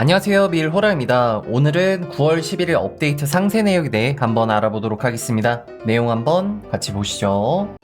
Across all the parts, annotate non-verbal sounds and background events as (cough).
안녕하세요. 밀호라입니다. 오늘은 9월 11일 업데이트 상세 내역에 대해 한번 알아보도록 하겠습니다. 내용 한번 같이 보시죠.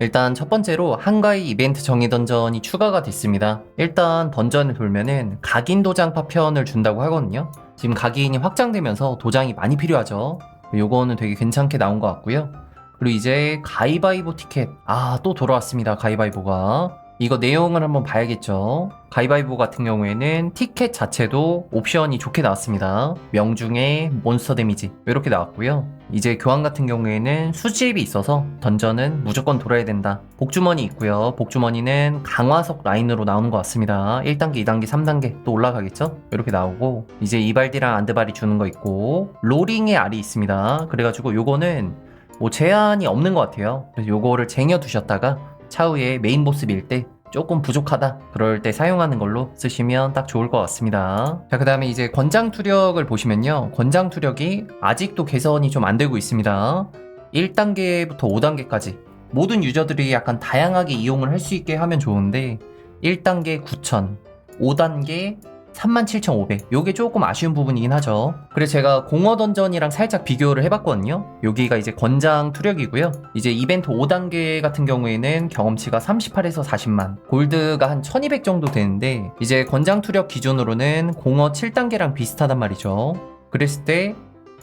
일단 첫 번째로 한가위 이벤트 정의 던전이 추가가 됐습니다. 일단 던전을 돌면은 각인 도장 파편을 준다고 하거든요. 지금 각인이 확장되면서 도장이 많이 필요하죠. 요거는 되게 괜찮게 나온 것 같고요. 그리고 이제 가위바위보 티켓. 아 또 돌아왔습니다. 가위바위보가 이거 내용을 한번 봐야겠죠. 가위바위보 같은 경우에는 티켓 자체도 옵션이 좋게 나왔습니다. 명중에 몬스터 데미지 이렇게 나왔고요. 이제 교환 같은 경우에는 수집이 있어서 던전은 무조건 돌아야 된다. 복주머니 있고요. 복주머니는 강화석 라인으로 나오는 것 같습니다. 1단계, 2단계, 3단계 또 올라가겠죠? 이렇게 나오고 이제 이발디랑 안드발이 주는 거 있고 로링의 알이 있습니다. 그래가지고 요거는 뭐 제한이 없는 것 같아요. 그래서 요거를 쟁여 두셨다가 차후에 메인 보스 밀 때 조금 부족하다. 그럴 때 사용하는 걸로 쓰시면 딱 좋을 것 같습니다. 자 그 다음에 이제 권장 투력을 보시면요. 권장 투력이 아직도 개선이 좀 안 되고 있습니다. 1단계부터 5단계까지. 모든 유저들이 약간 다양하게 이용을 할 수 있게 하면 좋은데 1단계 9,000 5단계 37,500 요게 조금 아쉬운 부분이긴 하죠. 그래서 제가 공허 던전이랑 살짝 비교를 해봤거든요. 여기가 이제 권장 투력이고요. 이제 이벤트 5단계 같은 경우에는 경험치가 38에서 40만. 골드가 한 1200 정도 되는데 이제 권장 투력 기준으로는 공허 7단계랑 비슷하단 말이죠. 그랬을 때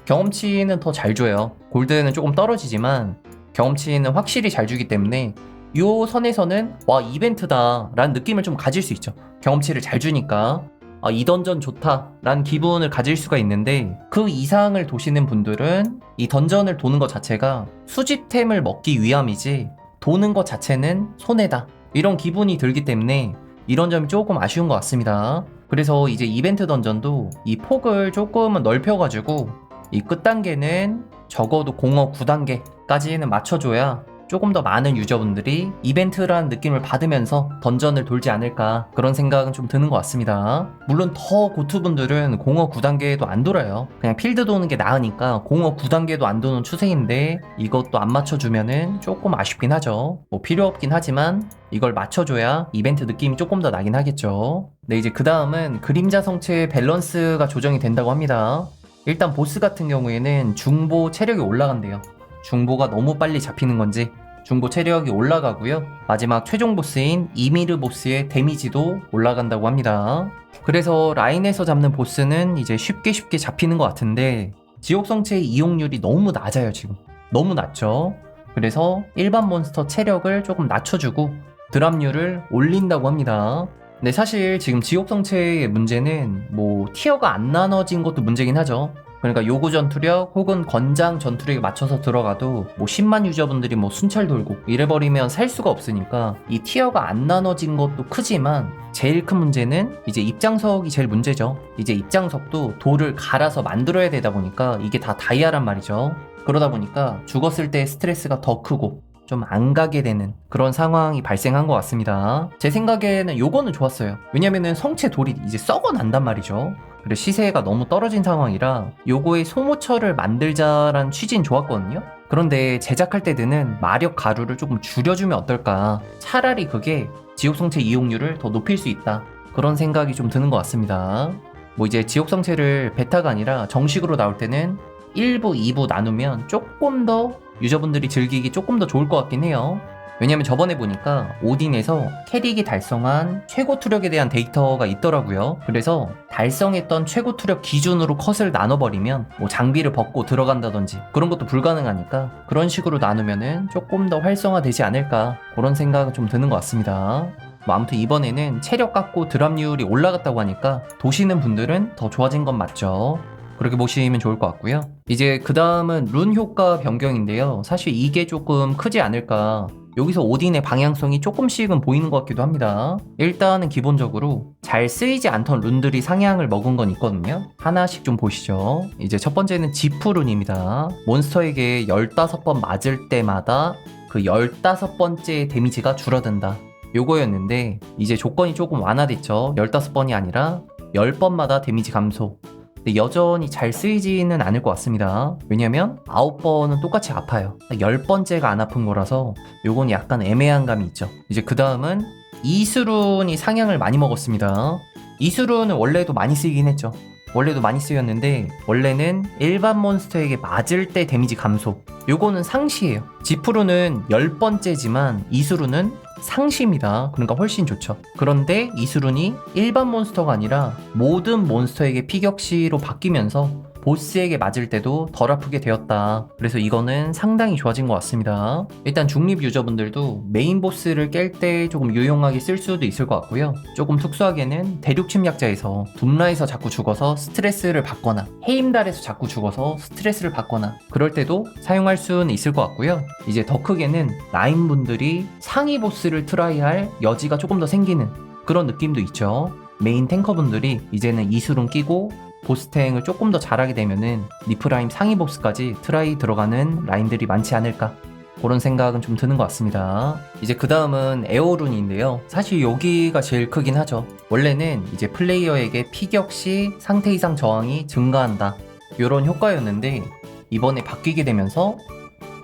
경험치는 더 잘 줘요. 골드는 조금 떨어지지만 경험치는 확실히 잘 주기 때문에 요 선에서는 와 이벤트다 라는 느낌을 좀 가질 수 있죠. 경험치를 잘 주니까 아, 이 던전 좋다 라는 기분을 가질 수가 있는데 그 이상을 도시는 분들은 이 던전을 도는 것 자체가 수집템을 먹기 위함이지 도는 것 자체는 손해다. 이런 기분이 들기 때문에 이런 점이 조금 아쉬운 것 같습니다. 그래서 이제 이벤트 던전도 이 폭을 조금은 넓혀가지고 이 끝단계는 적어도 공허 9단계까지는 맞춰줘야 조금 더 많은 유저분들이 이벤트라는 느낌을 받으면서 던전을 돌지 않을까 그런 생각은 좀 드는 것 같습니다. 물론 더 고투분들은 공허 9단계도 안 돌아요. 그냥 필드 도는 게 나으니까 공허 9단계도 안 도는 추세인데 이것도 안 맞춰주면은 조금 아쉽긴 하죠. 뭐 필요 없긴 하지만 이걸 맞춰줘야 이벤트 느낌이 조금 더 나긴 하겠죠. 네, 이제 그 다음은 그림자 성체의 밸런스가 조정이 된다고 합니다. 일단 보스 같은 경우에는 중보 체력이 올라간대요. 중보가 너무 빨리 잡히는 건지 중보 체력이 올라가고요. 마지막 최종 보스인 이미르 보스의 데미지도 올라간다고 합니다. 그래서 라인에서 잡는 보스는 이제 쉽게 쉽게 잡히는 것 같은데 지옥 성체의 이용률이 너무 낮아요 지금. 너무 낮죠. 그래서 일반 몬스터 체력을 조금 낮춰주고 드랍률을 올린다고 합니다. 근데 사실 지금 지옥 성체의 문제는 뭐 티어가 안 나눠진 것도 문제긴 하죠. 그러니까 요구 전투력 혹은 권장 전투력에 맞춰서 들어가도 뭐 10만 유저분들이 뭐 순찰 돌고 이래버리면 살 수가 없으니까 이 티어가 안 나눠진 것도 크지만 제일 큰 문제는 이제 입장석이 제일 문제죠. 이제 입장석도 돌을 갈아서 만들어야 되다 보니까 이게 다 다이아란 말이죠. 그러다 보니까 죽었을 때 스트레스가 더 크고 좀안 가게 되는 그런 상황이 발생한 것 같습니다. 제 생각에는 요거는 좋았어요. 왜냐면은 성체 돌이 이제 썩어 난단 말이죠. 그리고 시세가 너무 떨어진 상황이라 요거의 소모처를 만들자라는 취지는 좋았거든요. 그런데 제작할 때 드는 마력 가루를 조금 줄여주면 어떨까. 차라리 그게 지옥성체 이용률을 더 높일 수 있다. 그런 생각이 좀 드는 것 같습니다. 뭐 이제 지옥성체를 베타가 아니라 정식으로 나올 때는 1부, 2부 나누면 조금 더 유저분들이 즐기기 조금 더 좋을 것 같긴 해요. 왜냐면 저번에 보니까 오딘에서 캐릭이 달성한 최고 투력에 대한 데이터가 있더라고요. 그래서 달성했던 최고 투력 기준으로 컷을 나눠버리면 뭐 장비를 벗고 들어간다든지 그런 것도 불가능하니까 그런 식으로 나누면은 조금 더 활성화되지 않을까 그런 생각은 좀 드는 것 같습니다. 뭐 아무튼 이번에는 체력 깎고 드랍률이 올라갔다고 하니까 도시는 분들은 더 좋아진 건 맞죠. 그렇게 보시면 좋을 것 같고요. 이제 그 다음은 룬 효과 변경인데요. 사실 이게 조금 크지 않을까. 여기서 오딘의 방향성이 조금씩은 보이는 것 같기도 합니다. 일단은 기본적으로 잘 쓰이지 않던 룬들이 상향을 먹은 건 있거든요. 하나씩 좀 보시죠. 이제 첫 번째는 지프 룬입니다. 몬스터에게 15번 맞을 때마다 그 15번째 데미지가 줄어든다. 요거였는데 이제 조건이 조금 완화됐죠. 15번이 아니라 10번마다 데미지 감소. 근데 여전히 잘 쓰이지는 않을 것 같습니다. 왜냐면 9번은 똑같이 아파요. 10번째가 안 아픈 거라서 요건 약간 애매한 감이 있죠. 이제 그 다음은 이수룬이 상향을 많이 먹었습니다. 이수룬은 원래도 많이 쓰이긴 했죠. 원래도 많이 쓰였는데 원래는 일반 몬스터에게 맞을 때 데미지 감소. 요거는 상시예요. 지프루는 10번째지만 이수룬은 상시입니다. 그러니까 훨씬 좋죠. 그런데 이수룬이 일반 몬스터가 아니라 모든 몬스터에게 피격시로 바뀌면서 보스에게 맞을 때도 덜 아프게 되었다. 그래서 이거는 상당히 좋아진 것 같습니다. 일단 중립 유저분들도 메인 보스를 깰 때 조금 유용하게 쓸 수도 있을 것 같고요. 조금 특수하게는 대륙 침략자에서 둠라에서 자꾸 죽어서 스트레스를 받거나 헤임달에서 자꾸 죽어서 스트레스를 받거나 그럴 때도 사용할 수는 있을 것 같고요. 이제 더 크게는 라인분들이 상위 보스를 트라이할 여지가 조금 더 생기는 그런 느낌도 있죠. 메인 탱커분들이 이제는 이수름 끼고 보스탱을 조금 더 잘하게 되면은 리프라임 상위 보스까지 트라이 들어가는 라인들이 많지 않을까 그런 생각은 좀 드는 것 같습니다. 이제 그 다음은 에어룬인데요. 사실 여기가 제일 크긴 하죠. 원래는 이제 플레이어에게 피격 시 상태 이상 저항이 증가한다. 이런 효과였는데 이번에 바뀌게 되면서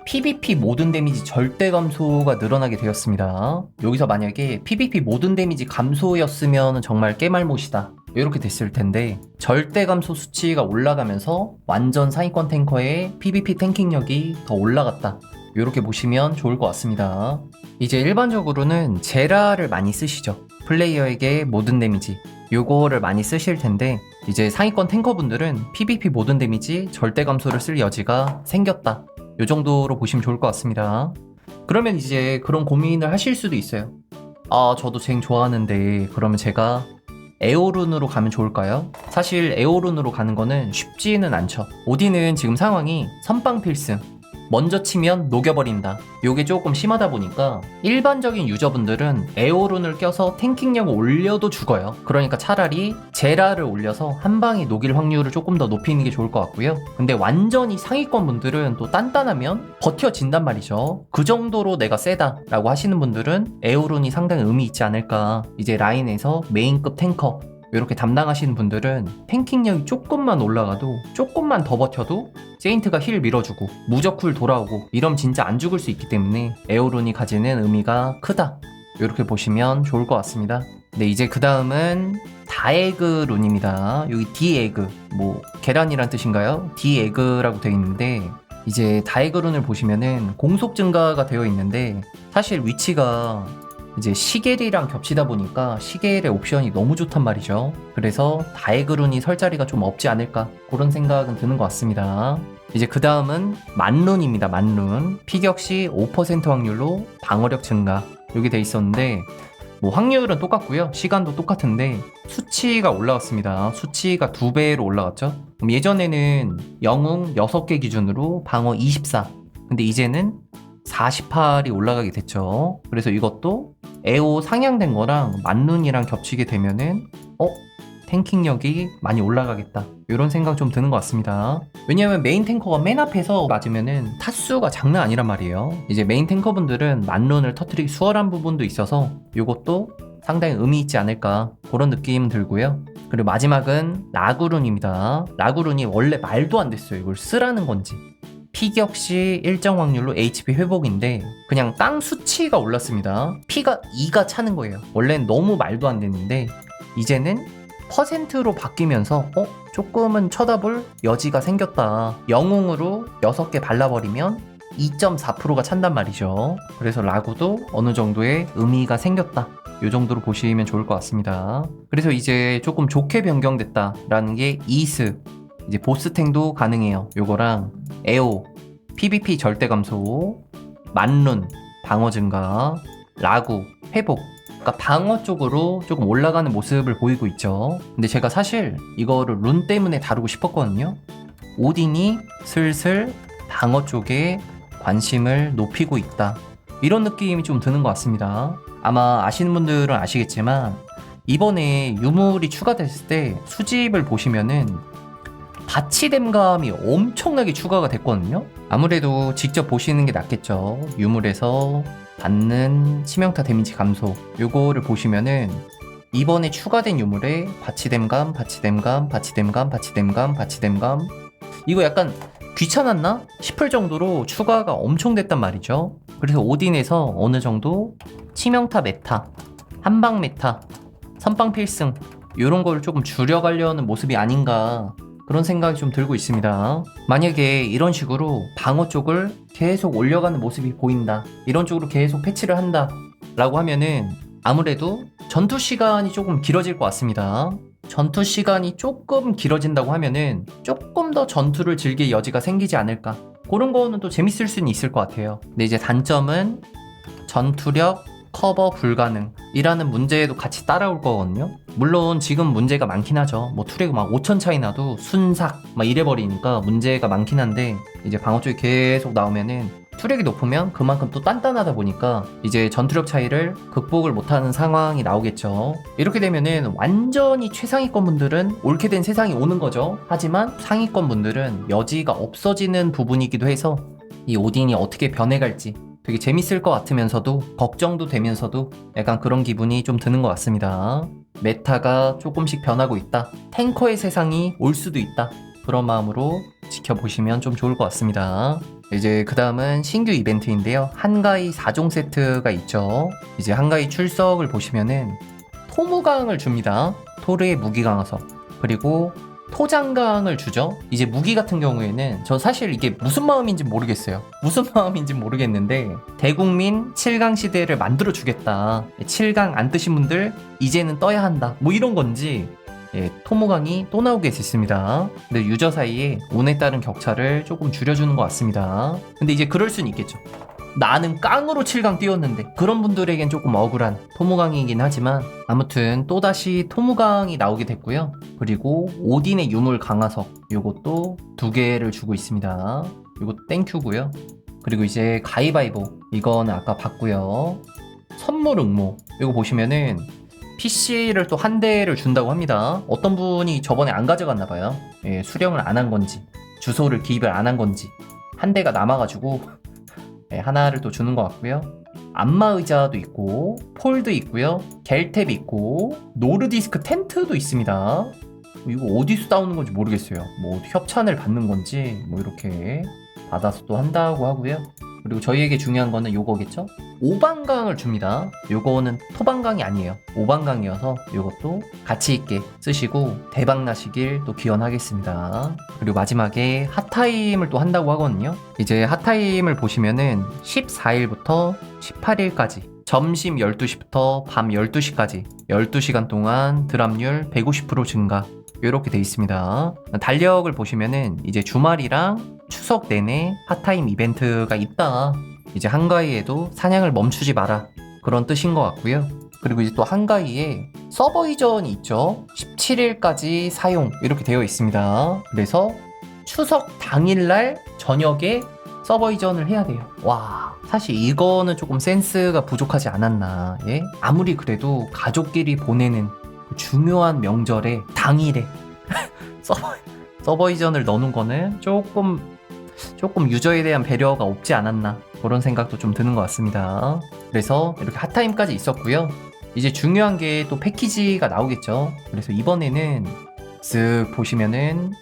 PVP 모든 데미지 절대 감소가 늘어나게 되었습니다. 여기서 만약에 PVP 모든 데미지 감소였으면 정말 깨말못이다. 이렇게 됐을 텐데 절대 감소 수치가 올라가면서 완전 상위권 탱커의 PVP 탱킹력이 더 올라갔다. 이렇게 보시면 좋을 것 같습니다. 이제 일반적으로는 제라를 많이 쓰시죠. 플레이어에게 모든 데미지. 요거를 많이 쓰실 텐데 이제 상위권 탱커분들은 PVP 모든 데미지 절대 감소를 쓸 여지가 생겼다. 요 정도로 보시면 좋을 것 같습니다. 그러면 이제 그런 고민을 하실 수도 있어요. 아, 저도 쟁 좋아하는데 그러면 제가 에오룬으로 가면 좋을까요? 사실 에오룬으로 가는 거는 쉽지는 않죠. 오디는 지금 상황이 선빵 필승. 먼저 치면 녹여버린다. 요게 조금 심하다 보니까 일반적인 유저분들은 에오룬을 껴서 탱킹력을 올려도 죽어요. 그러니까 차라리 제라를 올려서 한 방에 녹일 확률을 조금 더 높이는 게 좋을 것 같고요. 근데 완전히 상위권 분들은 또 단단하면 버텨진단 말이죠. 그 정도로 내가 세다라고 하시는 분들은 에오룬이 상당히 의미 있지 않을까. 이제 라인에서 메인급 탱커 이렇게 담당하시는 분들은 탱킹력이 조금만 올라가도 조금만 더 버텨도 세인트가 힐 밀어주고 무적쿨 돌아오고 이러면 진짜 안 죽을 수 있기 때문에 에오룬이 가지는 의미가 크다. 이렇게 보시면 좋을 것 같습니다. 네 이제 그 다음은 다에그 룬입니다. 여기 디에그 뭐 계란이란 뜻인가요? 디에그라고 되어 있는데 이제 다에그 룬을 보시면은 공속 증가가 되어 있는데 사실 위치가 이제 시겔이랑 겹치다 보니까 시겔의 옵션이 너무 좋단 말이죠. 그래서 다이그룬이 설 자리가 좀 없지 않을까 그런 생각은 드는 것 같습니다. 이제 그 다음은 만룬입니다. 만룬 피격 시5% 확률로 방어력 증가 여기 돼 있었는데 뭐 확률은 똑같고요. 시간도 똑같은데 수치가 올라갔습니다. 수치가 두 배로 올라갔죠. 그럼 예전에는 영웅 6개 기준으로 방어 24. 근데 이제는 48이 올라가게 됐죠. 그래서 이것도 에오 상향된 거랑 만룬이랑 겹치게 되면은 어? 탱킹력이 많이 올라가겠다. 이런 생각 좀 드는 것 같습니다. 왜냐면 메인 탱커가 맨 앞에서 맞으면은 타수가 장난 아니란 말이에요. 이제 메인 탱커분들은 만룬을 터트리기 수월한 부분도 있어서 이것도 상당히 의미 있지 않을까 그런 느낌 들고요. 그리고 마지막은 라구룬입니다. 라구룬이 원래 말도 안 됐어요. 이걸 쓰라는 건지. 피격 시 일정 확률로 HP 회복인데 그냥 땅 수치가 올랐습니다. 피가 2가 차는 거예요. 원래는 너무 말도 안 됐는데 이제는 퍼센트로 바뀌면서 어? 조금은 쳐다볼 여지가 생겼다. 영웅으로 6개 발라버리면 2.4%가 찬단 말이죠. 그래서 라구도 어느 정도의 의미가 생겼다. 이 정도로 보시면 좋을 것 같습니다. 그래서 이제 조금 좋게 변경됐다라는 게 이스 이제 보스탱도 가능해요. 요거랑 에오, PVP 절대 감소, 만룬, 방어 증가, 라구, 회복. 그러니까 방어 쪽으로 조금 올라가는 모습을 보이고 있죠. 근데 제가 사실 이거를 룬 때문에 다루고 싶었거든요. 오딘이 슬슬 방어 쪽에 관심을 높이고 있다. 이런 느낌이 좀 드는 것 같습니다. 아마 아시는 분들은 아시겠지만 이번에 유물이 추가됐을 때 수집을 보시면은 바치됨감이 엄청나게 추가가 됐거든요. 아무래도 직접 보시는 게 낫겠죠. 유물에서 받는 치명타 데미지 감소. 요거를 보시면은 이번에 추가된 유물에 바치됨감, 바치됨감, 바치됨감, 바치됨감, 바치됨감. 이거 약간 귀찮았나 싶을 정도로 추가가 엄청 됐단 말이죠. 그래서 오딘에서 어느 정도 치명타 메타 한방 메타, 선빵 필승 이런 걸 조금 줄여가려는 모습이 아닌가 그런 생각이 좀 들고 있습니다. 만약에 이런 식으로 방어 쪽을 계속 올려가는 모습이 보인다. 이런 쪽으로 계속 패치를 한다. 라고 하면은 아무래도 전투 시간이 조금 길어질 것 같습니다. 전투 시간이 조금 길어진다고 하면은 조금 더 전투를 즐길 여지가 생기지 않을까. 그런 거는 또 재밌을 수는 있을 것 같아요. 근데 이제 단점은 전투력 커버 불가능 이라는 문제에도 같이 따라올 거거든요. 물론 지금 문제가 많긴 하죠. 뭐 투레그 막 5천 차이 나도 순삭 막 이래버리니까 문제가 많긴 한데 이제 방어 쪽이 계속 나오면은 투력이 높으면 그만큼 또 단단하다 보니까 이제 전투력 차이를 극복을 못하는 상황이 나오겠죠. 이렇게 되면은 완전히 최상위권 분들은 옳게 된 세상이 오는 거죠. 하지만 상위권 분들은 여지가 없어지는 부분이기도 해서 이 오딘이 어떻게 변해갈지 되게 재밌을 것 같으면서도 걱정도 되면서도 약간 그런 기분이 좀 드는 것 같습니다. 메타가 조금씩 변하고 있다. 탱커의 세상이 올 수도 있다. 그런 마음으로 지켜보시면 좀 좋을 것 같습니다. 이제 그 다음은 신규 이벤트인데요. 한가위 4종 세트가 있죠. 이제 한가위 출석을 보시면은 토무강을 줍니다. 토르의 무기 강화석. 그리고 토장강을 주죠. 이제 무기 같은 경우에는 저 사실 이게 무슨 마음인지 모르겠어요. 무슨 (laughs) 마음인지 모르겠는데 대국민 7강 시대를 만들어 주겠다. 7강 안 뜨신 분들 이제는 떠야 한다. 뭐 이런 건지 예, 토모강이 또 나오게 됐습니다. 근데 유저 사이에 운에 따른 격차를 조금 줄여주는 것 같습니다. 근데 이제 그럴 수는 있겠죠. 나는 깡으로 7강 뛰었는데 그런 분들에겐 조금 억울한 토무강이긴 하지만 아무튼 또다시 토무강이 나오게 됐고요. 그리고 오딘의 유물 강화석 요것도 두 개를 주고 있습니다. 요것도 땡큐고요. 그리고 이제 가위바위보 이거는 아까 봤고요. 선물 응모 이거 보시면은 PC를 또 한 대를 준다고 합니다. 어떤 분이 저번에 안 가져갔나 봐요. 예, 수령을 안 한 건지 주소를 기입을 안 한 건지 한 대가 남아가지고 예, 하나를 또 주는 것 같고요. 안마 의자도 있고 폴도 있고요. 겔탭 있고 노르디스크 텐트도 있습니다. 이거 어디서 따오는 건지 모르겠어요. 뭐 협찬을 받는 건지 뭐 이렇게 받아서 또 한다고 하고요. 그리고 저희에게 중요한 거는 요거겠죠? 오방강을 줍니다. 요거는 토방강이 아니에요. 오방강이어서 요것도 가치 있게 쓰시고 대박 나시길 또 기원하겠습니다. 그리고 마지막에 핫타임을 또 한다고 하거든요. 이제 핫타임을 보시면은 14일부터 18일까지 점심 12시부터 밤 12시까지 12시간 동안 드랍률 150% 증가 이렇게 돼 있습니다. 달력을 보시면은 이제 주말이랑 추석 내내 핫타임 이벤트가 있다. 이제 한가위에도 사냥을 멈추지 마라. 그런 뜻인 것 같고요. 그리고 이제 또 한가위에 서버 이전이 있죠. 17일까지 사용 이렇게 되어 있습니다. 그래서 추석 당일날 저녁에 서버 이전을 해야 돼요. 와, 사실 이거는 조금 센스가 부족하지 않았나. 예? 아무리 그래도 가족끼리 보내는 그 중요한 명절에 당일에 (laughs) 서버, 서버 이전을 넣는 거는 조금 조금 유저에 대한 배려가 없지 않았나 그런 생각도 좀 드는 것 같습니다. 그래서 이렇게 핫타임까지 있었고요. 이제 중요한 게 또 패키지가 나오겠죠. 그래서 이번에는 쓱 보시면은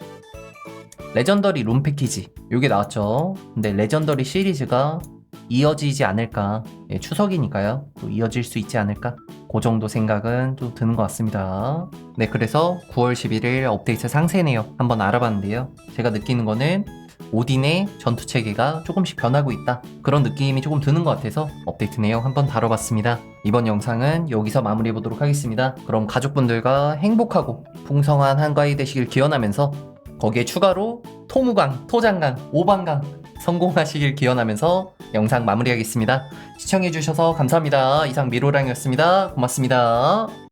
레전더리 룸 패키지 요게 나왔죠. 근데 레전더리 시리즈가 이어지지 않을까. 예, 추석이니까요. 또 이어질 수 있지 않을까. 그 정도 생각은 좀 드는 것 같습니다. 네, 그래서 9월 11일 업데이트 상세네요. 한번 알아봤는데요. 제가 느끼는 거는 오딘의 전투 체계가 조금씩 변하고 있다. 그런 느낌이 조금 드는 것 같아서 업데이트 내용 한번 다뤄봤습니다. 이번 영상은 여기서 마무리해 보도록 하겠습니다. 그럼 가족분들과 행복하고 풍성한 한가위 되시길 기원하면서 거기에 추가로 토무강, 토장강, 오방강 성공하시길 기원하면서 영상 마무리하겠습니다. 시청해주셔서 감사합니다. 이상 미로랑이었습니다. 고맙습니다.